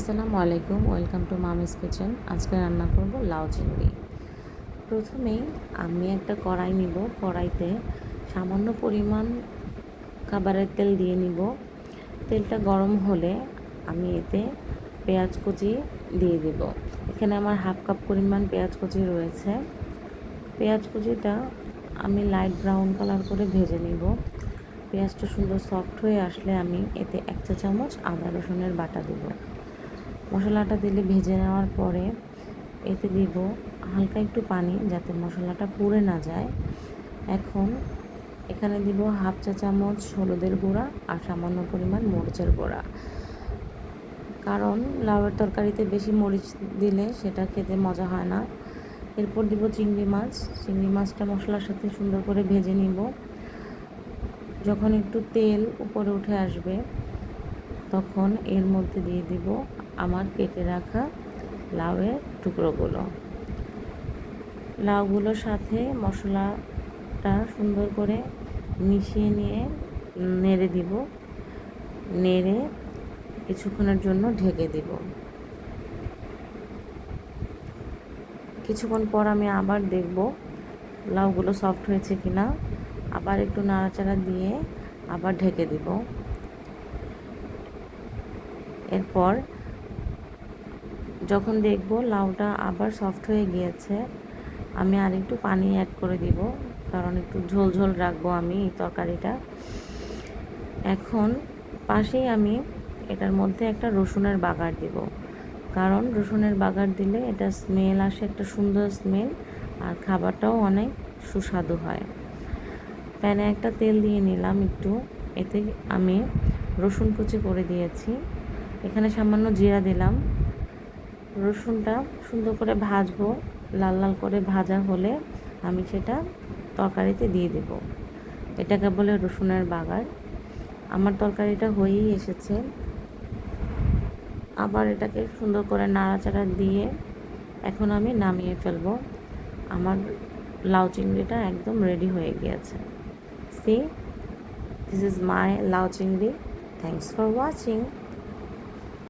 আসসালামু আলাইকুম, welcome to মামিস kitchen. আজকে রান্না করব লাউ চিংড়ি। প্রথমেই আমি একটা কড়াই নিব। কড়াইতে সামান্য পরিমাণ খাবারের তেল দিয়ে নিব। তেলটা গরম হলে আমি এতে পেঁয়াজ কুচি দিয়ে দিব। এখানে আমার হাফ কাপ পরিমাণ পেঁয়াজ কুচি রয়েছে। পেঁয়াজ কুচিটা আমি লাইট ব্রাউন কালার করে ভেজে নিব। পেঁয়াজটা সুন্দর সফট হয়ে আসলে আমি এতে এক চা চামচ আদা রসুনের বাটা দেব। মশলাটা দিলে ভেজে নেওয়ার পরে এতে দিব হালকা একটু পানি যাতে মশলাটা পুড়ে না যায়। এখন এখানে দিব হাফ চা চামচ হলুদের গুঁড়া আর সামান্য পরিমাণ মরিচের গুঁড়া। কারণ লাউয়ের তরকারিতে বেশি মরিচ দিলে সেটা খেতে মজা হয় না। এরপর দিব চিংড়ি মাছ। চিংড়ি মাছটা মশলার সাথে সুন্দর করে ভেজে নিব। যখন একটু তেল উপরে উঠে আসবে, তখন এর মধ্যে দিয়ে দিব আমার কেটে রাখা লাউয়ের টুকরোগুলো। লাউগুলোর সাথে মশলাটা সুন্দর করে মিশিয়ে নিয়ে নেড়ে দিব। নেড়ে কিছুক্ষণের জন্য ঢেকে দিব। কিছুক্ষণ পর আমি আবার দেখব লাউগুলো সফট হয়েছে কিনা। আবার একটু নাড়াচাড়া দিয়ে আবার ঢেকে দিব। এরপর যখন দেখব লাউটা আবার সফট হয়ে গিয়েছে, আমি আর একটু পানি অ্যাড করে দিব, কারণ একটু ঝোল ঝোল রাখব আমি এই তরকারিটা। এখন পাশেই আমি এটার মধ্যে একটা রসুনের বাগার দিব, কারণ রসুনের বাগার দিলে এটা স্মেল আসে, একটা সুন্দর স্মেল আর খাবারটাও অনেক সুস্বাদু হয়। প্যানে একটা তেল দিয়ে নিলাম একটু, এতে আমি রসুন কুচি করে দিয়েছি। এখানে সামান্য জিরা দিলাম রসুনটা সুন্দর করে ভাজবো, লাল লাল করে ভাজা হলে আমি সেটা তরকারিতে দিয়ে দেব। এটাকে বলে রসুনের বাগার। আমার তরকারিটা হয়েই এসেছে। আবার এটাকে সুন্দর করে নাড়াচাড়া দিয়ে এখন আমি নামিয়ে ফেলব। আমার লাউ চিংড়িটা একদম রেডি হয়ে গিয়েছে। সি দিস ইজ মাই লাউ চিংড়ি। Thanks for watching